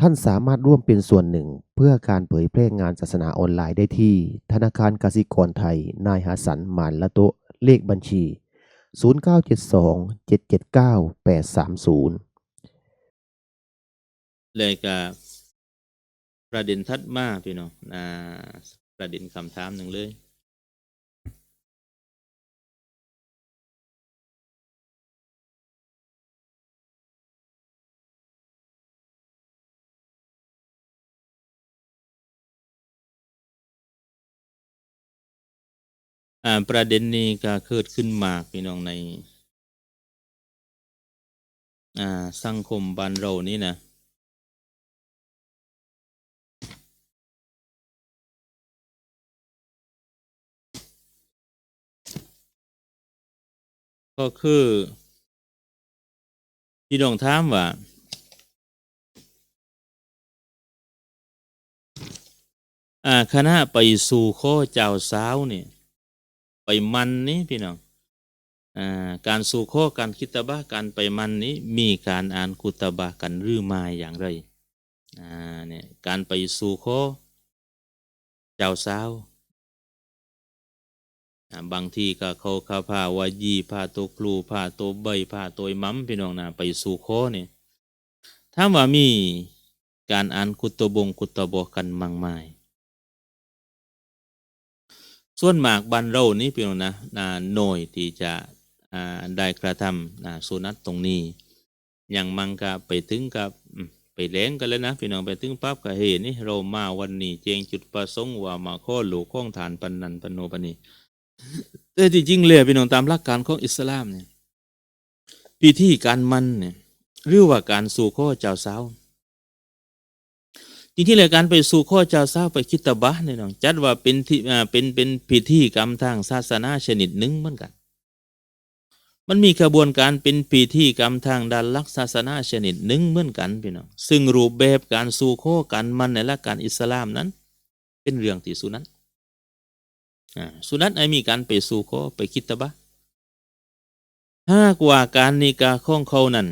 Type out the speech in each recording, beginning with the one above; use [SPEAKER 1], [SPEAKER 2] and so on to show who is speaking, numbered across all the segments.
[SPEAKER 1] ท่านสามารถร่วมเป็นส่วนหนึ่ง เพื่อการเผยแพร่งานศาสนาออนไลน์ได้ที่ ธนาคารกสิกรไทย นายหาสันหมานละโตเลขบัญชี 0972 779 830
[SPEAKER 2] เลยกับประเด็นทัดมาพี่น้องอ่าประเด็นคำถามหนึ่งเลย ประเด็นนี้ก็เกิดขึ้นมากพี่น้องในสังคมบ้านเรานี่นะก็คือพี่น้องถามว่าคณะไปสู่ข้อเจ้าสาวเนี่ย ไปมันนี้พี่น้องอการสู่ข้อการคิดตบะการไปมันนี้มีการอ่านคุตบะกันหรือไม่อย่างไรเนี่ยการไปสู่ข้อเจ้าสาวบางทีก็เขาเขาพาวายีพาตัวครูพาตัวใบพาตัวมัมพี่น้องนะไปสู่ข้อเนี่ยถ้าว่ามีการอ่านคุตบงคุตบอกกันมังไมาย ส่วนมากบ้านเรานี่พี่น้องนะนาหน่อยที่จะได้กระทำนะสุนัตตรงนี้ อย่างมังกะไปถึงกับไปแหลงกันแล้วนะพี่น้องไปถึงปั๊บก็เห็นนี่เรามาวันนี้เจงจุดประสงค์ว่ามาข้อหลูกข้องฐานปันนันปนโนปนนีแต่ที่จริงเลยพี่น้องตามหลักการของอิสลามเนี่ยพิธีการมันเนี่ยหรือว่าการสู่ข้อเจ้าสาว จริงๆเลยการไปสู่ข้อเจ้าสาไปคิดตะบะเนี่ยน้องจัดว่าเป็นที่อ่าเป็นเป็นพิธีกรรมทางศาสนาชนิดหนึ่งเหมือนกัน มันมีกระบวนการเป็นพิธีกรรมทางด้านลักษศาสนาชนิดหนึ่งเหมือนกันพี่น้องซึ่งรูปแบบการสู่ข้อกันมันในหลักการอิสลามนั้น เป็นเรื่องที่สุนัตสุนัตไอมีการไปสู่ข้อไปคิดตะบะถ้ากว่าการนิกาข้องเขานั้น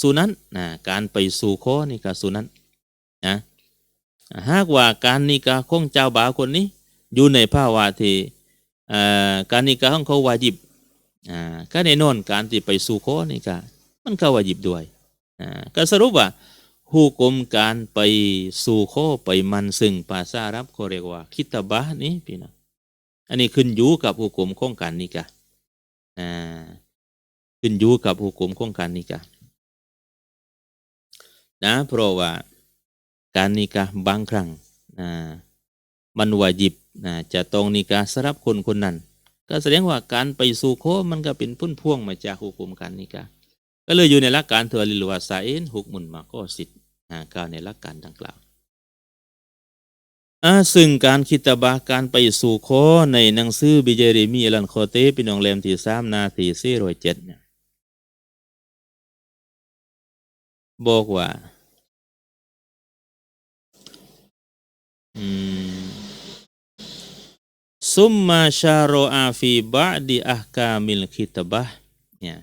[SPEAKER 2] สุนัตนะการไปสู่ข้อนิกาสุนัตนะ หากว่าการนิกาของเจ้าบ่าวคนนี้ อยู่ในภาวะที่การนิกาของเขาวาจิบก็แน่นอนการที่ไปสู่ขอนิกามันก็วาจิบด้วยอ่าก็สรุปว่าหูกลมการไปสู่ขอไปมันซึ่งภาษารับเขาเรียกว่า คิตาบะนี้พี่น้องอันนี้ขึ้นอยู่กับหูกลมของการนิกาอ่าขึ้นอยู่กับหูกลมของการนิกานะเพราะว่า การนิกาบางครั้งนะมันวาจิบนะจะต้องนิกาสำหรับคนคนนั้น ก็แสดงว่าการไปสู่โคมันก็เป็นพุ่นพ่วงมาจากหุกุมการนิกาก็เลยอยู่ในหลักการเทอริลวาสาเอนหุกมุนมาก็สิทธิ์กาวในหลักการดังกล่าวซึ่งการคิดตบาการไปสู่โคในหนังสือบิเจเรมีอลันโคเตเป็นองเลมที่สามนาทีสี่ร้อยเจ็ดเนี่ยบอกว่า ซุมมาชาโรอาฟีบะดีอักามิลคิตบะเนี่ย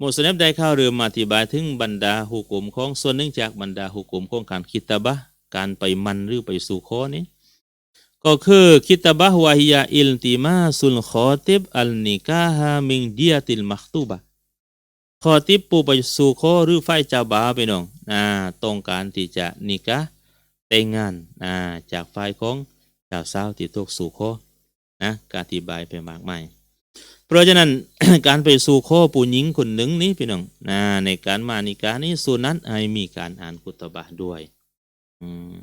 [SPEAKER 2] มุสลิมได้เข้าเรือมาอธิบายถึงบรรดาหุกุมของส่วนหนึ่งจากบรรดาหุกุมของการคิตบะการไปมันหรือไปสู่ข้อนี้ก็คือคิตบะวะฮิยาอิลติมาสุลขอติบอัลนิกาฮามิงเดียติลมักตูบะขอติบปูไปสู่ข้อหรือไฟจาบาไปน้องอ่าต้องการที่จะนิกา แต่งงานอ่าจากฝ่ายของเจ้าสาวที่ตกสู่ข้อนะก็อธิบายไปมากมายเพราะฉะนั้นการไปสู่ข้อผู้หญิงคนหนึ่งนี้พี่น้องนะในการมานิการนี้ส่วนนั้นให้มีการอ่านกุตบะด้วยอืม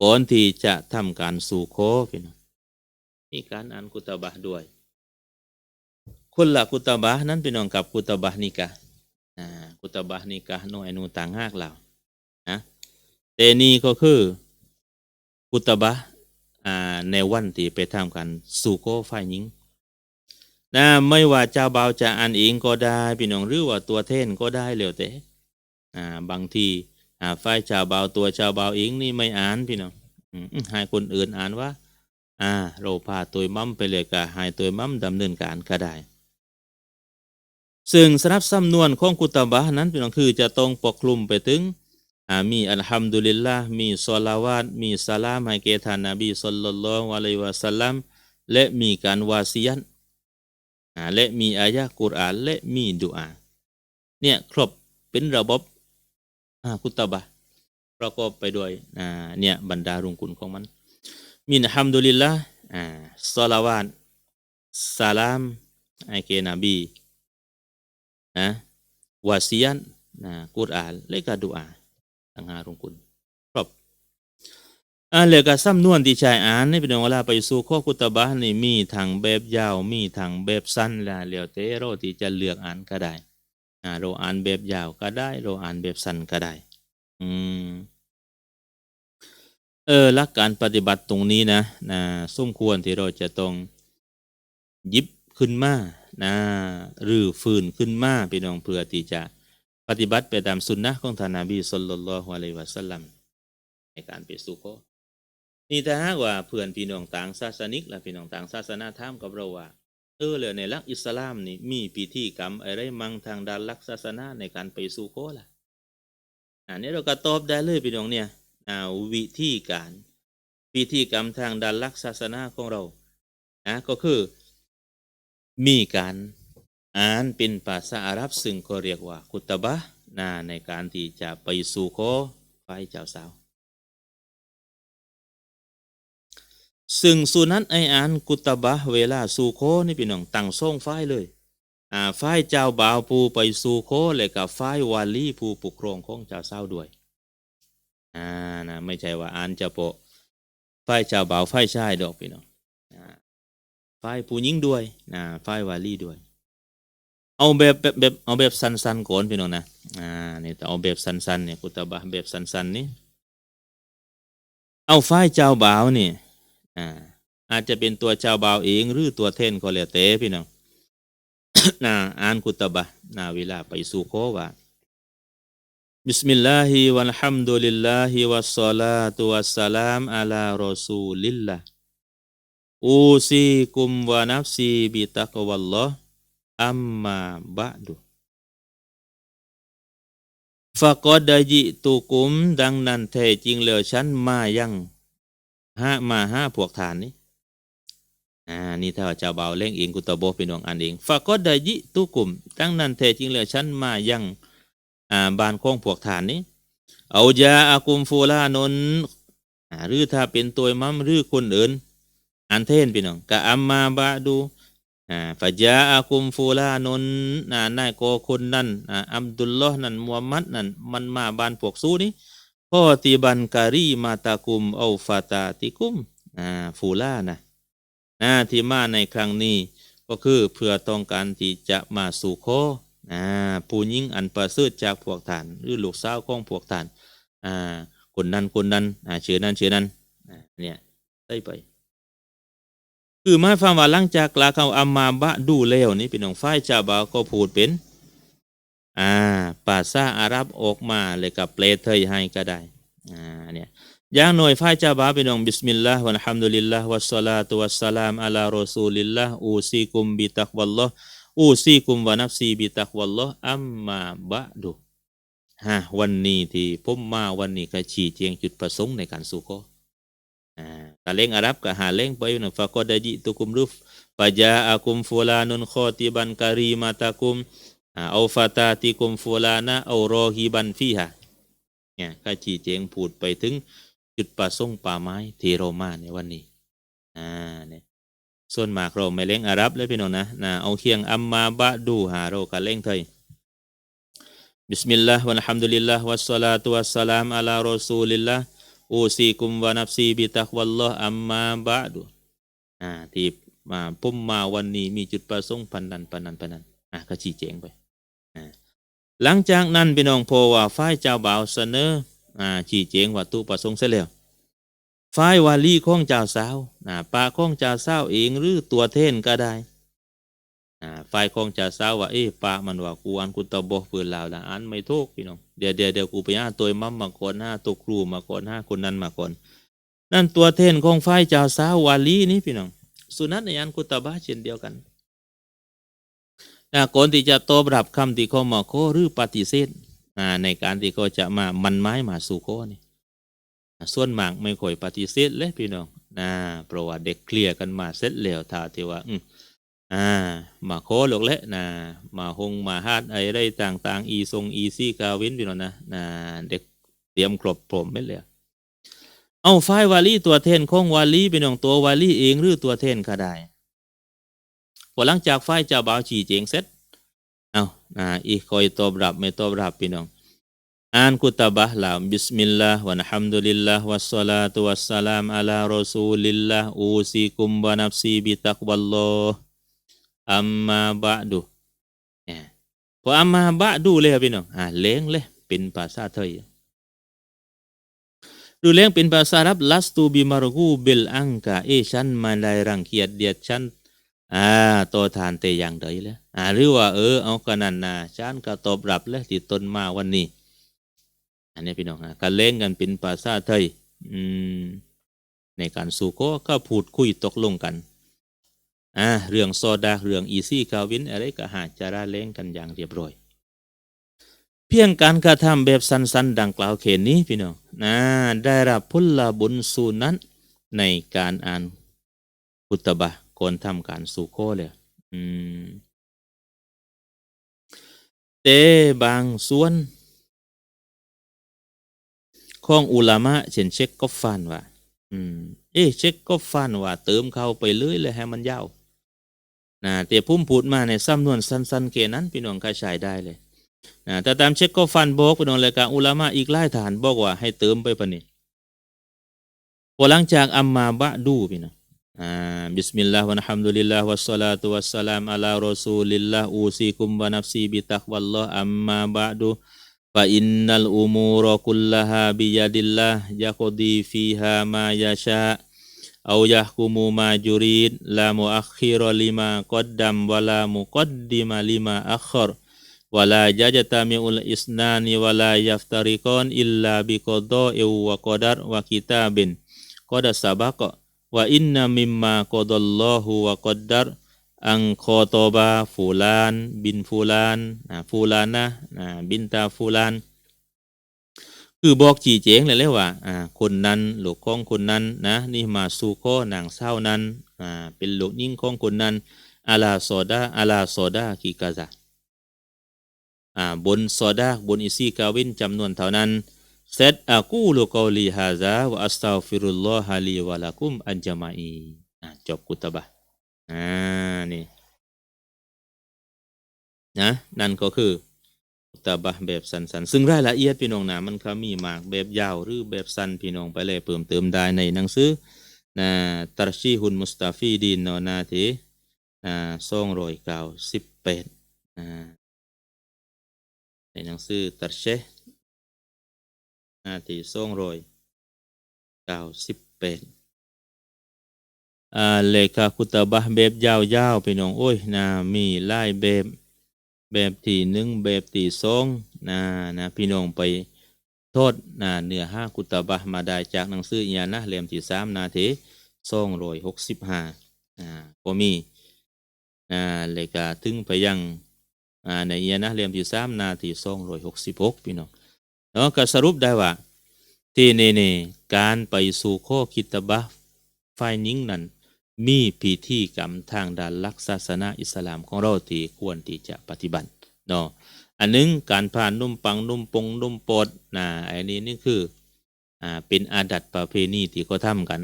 [SPEAKER 2] ก่อนที่จะทำการสู่ข้อพี่น้องมีการอ่านกุตบะด้วย คนละกุตบะนั้นพี่น้องกับกุตบะนิกะอ่ากุตบะนิกะโนไอนูต่างหากเรานะ แต่นี่ก็คือกุตบะอ่าในวันที่ไปทำกันสู่โกฝ่ายหญิงนะไม่ว่าเจ้าบ่าวจะอ่านเองก็ได้พี่น้องหรือว่าตัวเท่นก็ได้แล้วแต่อ่าบางทีอ่าฝ่ายเจ้าบ่าวตัวเจ้าบ่าวเองนี่ไม่อ่านพี่น้องให้คนอื่นอ่านว่าอ่าเราพาตัวมั่มไปเลยก็ให้ตัวมั่มดำเนินการก็ได้ ซึ่งสำหรับสำนวนของกุตบะนั้นพี่น้องคือจะต้องปกคลุมไปถึง มีอัลฮัมดุลิลละมีซอลาวาตมีสลามให้แก่ท่านนบีศ็อลลัลลอฮุอะลัยวะสัลลัมและมีการวาซียัตอ่าและมีอายะกุรอานและมีดุอาเนี่ยครบเป็นระบบคุตบะประกอบไปด้วยเนี่ยบรรดารุงคุณของมันมีอัลฮัมดุลิลละอ่าซอลาวาตสลามให้แก่นบีนะวาซียันะกุรอานและก็ดุอา ต่างหารุงคุณครับอ่าเหลือกับซ้ำนวนที่ใช้อ่านในเป็นเวลาไปสู่ข้อคุตบะห์นี่มีทางแบบยาวมีทางแบบสั้นและเหลียวเตโรที่จะเลือกอ่านก็ได้อ่าเราอ่านแบบยาวก็ได้เราอ่านแบบสั้นก็ได้ อืมเออหลักการปฏิบัติตรงนี้นะนะสมควรที่เราจะต้องยิบขึ้นมานะหรือฟื้นขึ้นมาพี่น้องเพื่อที่จะ ปฏิบัติไปตามสุนนะของท่านนบีสุลต่านละฮ์อะลัยวะสัลลัมในการไปสู่โคนี่ถ้าหากว่าเพื่อนพี่น้องต่างศาสนิก และพี่น้องต่างศาสนาถามกับเราว่าเออเลยในหลักอิสลามนี่มีพิธีกรรมอะไรมั่งทางด้านลักศาสนาในการไปสู่โคล่ะอันนี้เราก็ตอบได้เลยพี่น้องเนี่ยอ่าวิธีการพิธีกรรมทางด้านลักศาสนาของเรานะก็คือมีการ อ่านเป็นภาษาอาหรับซึ่งก็เรียกว่าคุตบะนาในการที่จะไปสู่ขอฝ่ายเจ้าสาว ซึ่งสุนัตไออ่านกุตบะเวลาสู่ขอนี่พี่น้องตั้งส่งฝ่ายเลยอ่าฝ่ายเจ้าบ่าวผู้ไปสู่ขอและกับฝ่ายวาลีผู้ปกครองของเจ้าสาวด้วยอ่านะไม่ใช่ว่าอ่านเฉพาะฝ่ายเจ้าบ่าวฝ่ายชายดอกพี่น้องอ่าฝ่ายผู้หญิงด้วยนะฝ่ายวาลีด้วย เอาแบบแบบแบบเอาแบบสั้นๆก่อนพี่น้องนะ อ่านี่ต่อเอาแบบสั้นๆเนี่ยกุตบะแบบสั้นๆนี่ เอาฝ่ายเจ้าบ่าวนี่ อ่า อาจจะเป็นตัวเจ้าบ่าวเอง หรือตัวเทนก็แล้วแต่พี่น้องนะอ่านกุตบะห์นะเวลาไปสู่ขอว่าบิสมิลลาฮิวัลฮัมดุลิลลาฮิวัสซาลาตุวัสสลามอะลารอซูลิลลาอูซีกุมวะนัฟซีบิตักวัลลอฮ์ อัมมาบะดุฟะกอดายิตุกุม ดังนั้นแท้จริงแล้วฉันมายังห้ามาห้าพวกฐานนี้อ่านี่ถ้าเจ้าบ่าเล่งเองกุตโบเป็นวงอันเองฟะกอดายิตุกุม ดังนั้นแท้จริงแล้วฉันมายังอ่าบานของพวกฐานนี้เอายาอากุมฟูลานนอ่าหรือถ้าเป็นตัวมัมหรือคนอื่นอันเทนพี่น้องกะอัมมาบะดู อ่าฟะจาอากุมฟูลานนอ่านายโกคนนั้นอ่าอัมดุลลอฮ์นั่นมุฮัมมัดนั่นมันมาบานพวกซูนี้ข้อตีบันการีมาตากุมเอาฟาตาติกุมอ่าฟูลานะนะที่มาในครั้งนี้ก็คือเพื่อต้องการที่จะมาสู่ขออ่าผู้หญิงอันประเสริฐจากพวกฐานหรือลูกสาวของพวกฐานอ่าคนนั้นคนนั้นอ่าเชื่อนั้นเชื่อนั้นอ่าเนี่ยได้ไป คือหมายความว่าหลังจากลาเขาอัมมาบะดูแล้วนี่เป็นของฝ่ายชาวบาวก็พูดเป็นอ่าภาษาอารับออกมาเลยกับเปลเทยให้ก็ได้อ่าเนี่ยอย่างหน่วยฝ่ายชาวบาวเป็นของบิสมิลลาห์วะลฮัมดุลิลลาห์วัสสลาตุวัสสลามอะลารอซูลิลลาห์อูซีกุมบิตักวัลลอฮ์อูซีกุมวะนัฟซีบิตักวัลลอฮ์อัมมาบะดูฮะวันนี้ที่ผมมาวันนี้ก็ชี้แจงจุดประสงค์ในการสู่ขอ kaleng Arab ka haleng pa yun faqad ji'tukum ruf faja'akum fulanun khatiban karimatakum ah, aw fatatikum fulana aw rahiban fiha เนี่ยก็ชี้แจงพูดไปถึงจุดประสงป่าไม้เที่เรมาในวันนี้อ่าเนี่ยส่วนมากเราไม่เล่งอารับเลยพี่น้องนะนะเอาเคียงอัมมาบะดูหาเราก็เล่งเถยบิสมิลลาห์วัล ฮัมดุลิลลาห์วัสสลาตุวัสสลามอะลารอซูลิลลาห์อูซีกุมวานับซีบิตักวัลลอฮ์อัมมาบะดุอ่าที่มาปุ่มมาวันนี้มีจุดประสงค์พันนันพันนันพันนันอ่าก็ชี้แจงไปอ่าหลังจากนั้นพี่น้องพอว่าฝ่ายเจ้าบ่าวเสนออ่าชี้แจงว่าตุประสงค์เสร็จแล้วฝ่ายวาลีของเจ้าสาวอ่าปาของเจ้าสาวเองหรือตัวเทนก็ได้ ฝ่ายของจ้าสาวว่าเอ๊ะปามันว่ากูอันกูตะบอกเปืนลาวละอันไม่ถูกพี่น้องเดี๋ยวเดี๋ยวเดี๋ยวกูไปหาตัวมัมมาก่อนหาตัวครูมาก่อนหาคนนั้นมาก่อน นั่นตัวเทนของฝ่ายจ้าสาววาลีนี่พี่น้องสุนัตในอันกุตบะเช่นเดียวกันนะก่อนที่จะตอบรับคำที่เขามาขอหรือปฏิเสธอ่าในการที่เขาจะมามันไม้มาสู่โคนี่ส่วนมากไม่ค่อยปฏิเสธเลยพี่น้องนะเพราะว่าเด็กเคลียร์กันมาเสร็จแล้วท่าที่ว่าอืม อ่ามาโคหลกและนะมาหงมาฮาดไอ้ไรต่างๆ อีทรงอีซี่กาวินพี่น้องนะนะเด็กเตรียมครบพร้อมไม่เลยเอาไฟวาลีตัวแทนของวาลีเป็นของตัววาลีเองหรือตัวแทนก็ได้พอหลังจากไฟจ้าบ่าวชี้แจงเสร็จเอาอ่าอีกคอยตอบรับไม่ตอบรับพี่น้องอ่านกุตบะละบิสมิลลาห์วะนะฮัมดุลิลลาห์วัสสลาตุวัสสลามอะลารอซูลิลลาห์อูซีกุมบะนัฟซีบิตักวัลลอฮ์ อัมมาบะดูเนี่ยพออัมมาบะดูเลยครับพี่น้องอ่าเล้งเลยเป็นภาษาไทยดูเลี้ยงเป็นภาษาอรับลัสตูบิมารกูเบลอังกาเอฉันมาได้รังเกียจเดียดฉันอ่าตัวทานเตอย่างใดแล้วอ่าหรือว่าเออเอากันนันนาฉันก็ตอบรับแล้วติดตนมาวันนี้ อันนี้พี่น้องอะการเล่นกันเป็นภาษาไทยอืมในการสู่ก็ก็พูดคุยตกลงกัน อ่าเรื่องโซดาเรื่องอีซี่คาวินอะไรก็หาจะราเล่นกันอย่างเรียบร้อย เพียงการกระทำแบบสั้นๆ ดังกล่าวเขนนี้พี่น้องนะได้รับพุลบุญสูนั้นในการอ่านอุตบะก่อนทำการสู่โคเลยอืมแต่บางส่วนของอุลามะเช่นเช็คก็ฟันว่า อืม เอ๊ะเช็คก็ฟันว่าเติมเข้าไปเลยเลยให้มันยาว นะแต่พุ่มพูดมาในสำนวนสั้นๆเกนั้นพี่น้องก็ใช้ได้เลยนะแต่ตามเช็คก็ฟันบอกไปโดนรายการอุลามะอีกหลายฐานบอกว่าให้เติมไปปนี่พอหลังจากอัมมาบะดูพี่นะอ่าบิสมิลลาห์วะนะฮัมดุลิลลาห์วัสสลาตุวัสสลามอะลารอซูลิลลาห์อูซีกุมวะนัฟซีบิตักวัลลอฮ์อัมมาบะดูฟะอินนัลอุมูรคุลลาฮาบิยาดิลลาห์ยะกดีฟีฮามา ยาชา au yahkumu ma jurid la muakhira lima qaddam walamu la muqaddima lima akhar. Wa jajatami jajatami'ul isnani wa yaftarikon illa illa biqada'i wa qadar wa kitabin. Qada sabaqa. Wa inna mimma qadallahu wa qaddar. Ang khotoba fulan bin fulan. Nah fulana nah binta fulan. คือบอกจีเจงเลยเลยว่าอ่าคนนั้นหลูกของคนนั้นนะนี่มาสู่ข้อนางเศร้านั้นอ่าเป็นหลูกยิ่งของคนนั้นอาลาโซดาอาลาโซดากิกาซาอ่าบนซอดาบนอิซีกาวินจำนวนเท่านั้นเซตอากูลูกอลีฮาซาวะอัสตัฟิรุลลอฮะลีวะลักุมอันจามาอีอ่าจบกุตบะอ่านี่นะนั่นก็คือ กุตบะแบบสั้นๆซึ่งรายละเอียดพี่น้องนะมันก็มีมากแบบยาวหรือแบบสั้นพี่น้องไปเลยเพิ่มเติมได้ในหนังสือนะตรชีฮุนมุสตาฟีดีนนอนาทีอ่าสองรอยเก้าสิบแปดในหนังสือตัดเชนาที่สองรอยเก้าสิบแปดเลขาคุตบะแบบยาวๆพี่น้องโอ้ยนะมีลายแบบ แบบที่หนึ่งแบบที่สองนะนะพี่น้องไปโทษนะเนื้อห้าคุตบะมาได้จากหนังสืออียานะเล่มที่สามนาทีสองร้อยหกสิบห้าอ่าก็มีอ่าเลขาถึงไปยังอ่าในเอียนะเล่มที่สามนาทีสองร้อยหกสิบหกพี่น้องเนาะก็สรุปได้ว่าที่นี่นี่การไปสู่ข้อคิดตบะฝ่ายหญิงนั้น มีพิธีกรรมทางด้านลักษศาสนาอิสลามของเราที่ควรที่จะปฏิบัติเนาะอันหนึงการผ่านนุ่มปังนุ่มปงนุ่มปดนะไอ้นี้นี่คืออ่าเป็นอาดัตประเพณีที่เขาทำกัน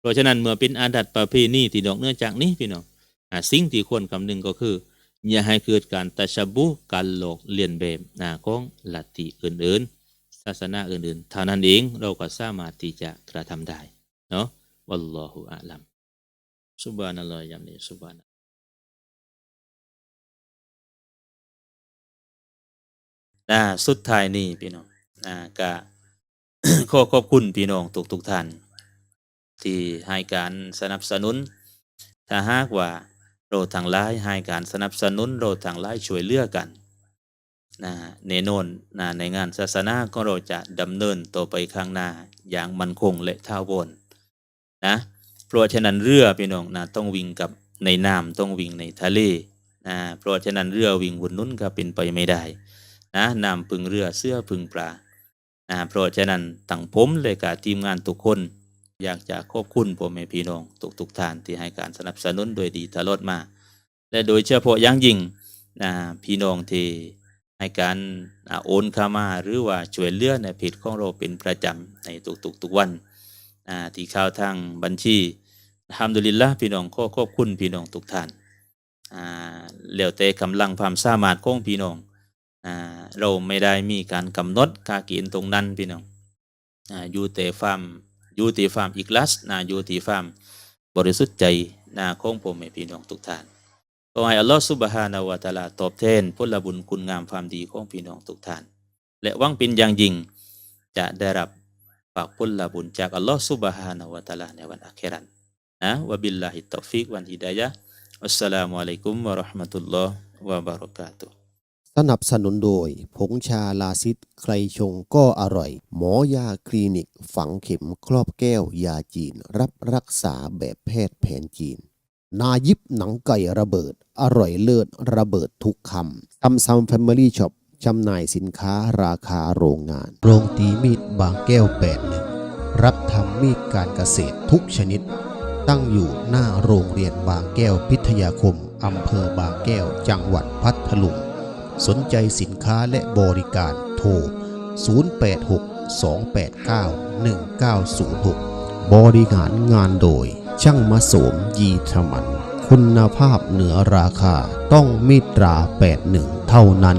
[SPEAKER 2] เพราะฉะนั้นเมื่อเป็นอาดัตประเพณีที่ดอกเนื่องจากนี้พี่น้องอ่าสิ่งที่ควรคำนึงก็คืออย่าให้เกิดการตะชบุการหลอกเลียนแบบนะของลัทธิอื่นๆ ศาสนาอื่นๆเท่านั้นเองเราก็สามารถที่จะกระทำได้เนาะวัลลอฮุอาลัม ซุบานัลลอฮ์ยัมนีซุบานะนะสุดท้ายนี่พี่น้องนะก็ขอขอบคุณพี่น้องทุกๆท่าน ที่ให้การสนับสนุน ถ้าหากว่าเราทางไลน์ให้การสนับสนุนเราทางไลน์ช่วยเหลือกันนะแน่นนนะในงานศาสนาก็เราจะดำเนินต่อไปข้างหน้าอย่างมั่นคงและท้าวรนะ ราะฉะนั้นเรือพี่น้องนะต้องวิ่งกับในน้ำต้องวิ่งในทะเลนะเพราะฉะนั้นเรือวิ่งบนนู้นก็เป็นไปไม่ได้นะน้ำพึ่งเรือเสื้อพึ่งปลานะเพราะฉะนั้นตั้งผมเลยกับทีมงานทุกคน อยากจะขอบคุณพ่อแม่พี่น้องทุกทุกท่านที่ให้การสนับสนุนโดยดีตลอดมา และโดยเฉพาะอย่างยิ่งนะพี่น้องที่ให้การโอนเข้ามาหรือว่าช่วยเหลือในเพจของเราเป็นประจำในทุกๆทุกวันที่เข้าทางบัญชี ทำดุลิลละพี่น้องขอขอบคุณพี่น้องทุกท่านอ่าแล้วแต่กำลังความสามารถของพี่น้องอ่าเราไม่ได้มีการกำหนดค่ากณฑ์ตรงนั้นพี่น้องอ่าอยู่แต่ความอยู่ที่ความอีกลัสนะอยู่ที่ความบริสุทธิ์ใจนะของผมให้พี่น้องทุกท่านขอให้อัลลอฮฺสุบฮานาวะตาลาตอบแทนผลบุญคุณงามความดีของพี่น้องทุกท่าน และวังเป็นอย่างยิ่งจะได้รับฝากผลบุญจากอัลลอฮฺสุบฮานาวะตาลาในวันอาครา นะวะบิลลาฮิตตอฟิกวันฮิดายะห์อัสสลามุอะลัยกุมวะเราะห์มะตุลลอฮ์วะบารอกาตุฮ์
[SPEAKER 1] สนับสนุนโดย ผงชาลาซิดใครชงก็อร่อย หมอยาคลินิก ฝังเข็มครอบแก้วยาจีน รับรักษาแบบแพทย์แผนจีน นายิบหนังไก่ระเบิด อร่อยเลิศระเบิดทุกคำซัมซัมแฟมิลี่ช็อปจำหน่ายสินค้าราคาโรงงาน โรงตีมีดบางแก้ว81รับทำมีดการเกษตรทุกชนิด ตั้งอยู่หน้าโรงเรียนบางแก้วพิทยาคม อำเภอบางแก้ว จังหวัดพัทลุง สนใจสินค้าและบริการโทร 086-289-1906 บริหารงานโดย ช่างมาโสมยีธมัน คุณภาพเหนือราคาต้องมิตรา 81 เท่านั้น